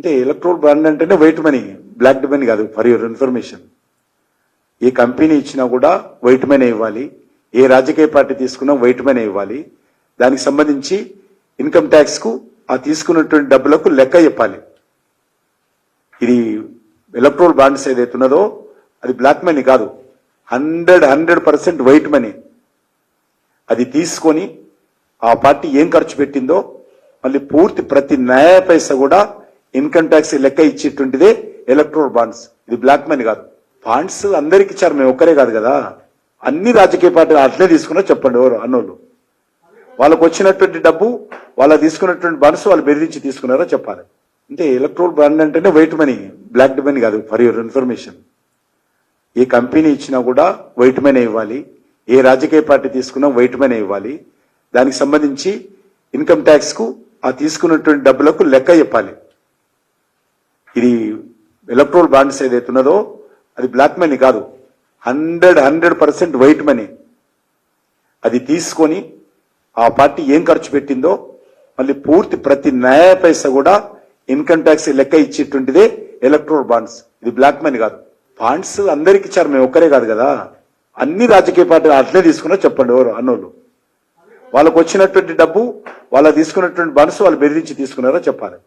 అంటే electoral bond అంటేనే white money black money కాదు ఫర్ యువర్ ఇన్ఫర్మేషన్ ఏ కంపెనీ ఇచ్చినా కూడా వైట్ మనీ ఇవ్వాలి. ఏ రాజకీయ పార్టీ తీసుకున్నా వైట్ మనీ ఇవ్వాలి. దానికి సంబంధించి ఇన్కమ్ ట్యాక్స్కు ఆ తీసుకున్నటువంటి డబ్బులకు లెక్క చెప్పాలి. ఇది ఎలక్ట్రోల్ బాండ్స్ ఏదైతే ఉన్నదో అది బ్లాక్ మనీ కాదు. Hundred hundred percent white money అది తీసుకొని ఆ పార్టీ ఏం ఖర్చు పెట్టిందో మళ్ళీ పూర్తి ప్రతి న్యాయ పైస కూడా ఇన్కమ్ ట్యాక్స్ లెక్క ఇచ్చేటువంటిదే ఎలక్ట్రోల్ బాండ్స్. ఇది బ్లాక్ మనీ కాదు. బాండ్స్ అందరికి ఇచ్చారు మేము ఒక్కరే కాదు కదా. అన్ని రాజకీయ పార్టీలు అట్లే తీసుకున్నా చెప్పండి ఎవరు అన్నోళ్ళు. వాళ్ళకు వచ్చినటువంటి డబ్బు వాళ్ళ తీసుకున్నటువంటి బాండ్స్ వాళ్ళు బెదిరించి తీసుకున్నారో చెప్పాలి. అంటే ఎలక్ట్రోల్ బాండ్ అంటేనే వైట్ మనీ బ్లాక్ మనీ కాదు ఫర్ యువర్ ఇన్ఫర్మేషన్ ఏ కంపెనీ ఇచ్చినా కూడా వైట్ మనీ ఇవ్వాలి. ఏ రాజకీయ పార్టీ తీసుకున్నా వైట్ మనీ ఇవ్వాలి. దానికి సంబంధించి ఇన్కమ్ ట్యాక్స్కు ఆ తీసుకున్నటువంటి డబ్బులకు లెక్క చెప్పాలి. ఇది ఎలక్ట్రోల్ బాండ్స్ ఏదైతే ఉన్నదో అది బ్లాక్ మనీ కాదు. Hundred hundred percent white money అది తీసుకొని ఆ పార్టీ ఏం ఖర్చు పెట్టిందో మళ్ళీ పూర్తి ప్రతి న్యాయ పైస కూడా ఇన్కమ్ ట్యాక్స్ లెక్క ఇచ్చేటువంటిదే ఎలక్ట్రోల్ బాండ్స్ ఇది బ్లాక్ మనీ కాదు. బాండ్స్ అందరికి ఇచ్చారు మేము ఒక్కరే కాదు కదా. అన్ని రాజకీయ పార్టీలు అట్లే తీసుకున్నా చెప్పండి ఎవరు అన్నోళ్ళు. వాళ్ళకు వచ్చినటువంటి డబ్బు వాళ్ళ తీసుకున్నటువంటి బాండ్స్ వాళ్ళు బెదిరించి తీసుకున్నారో చెప్పాలి.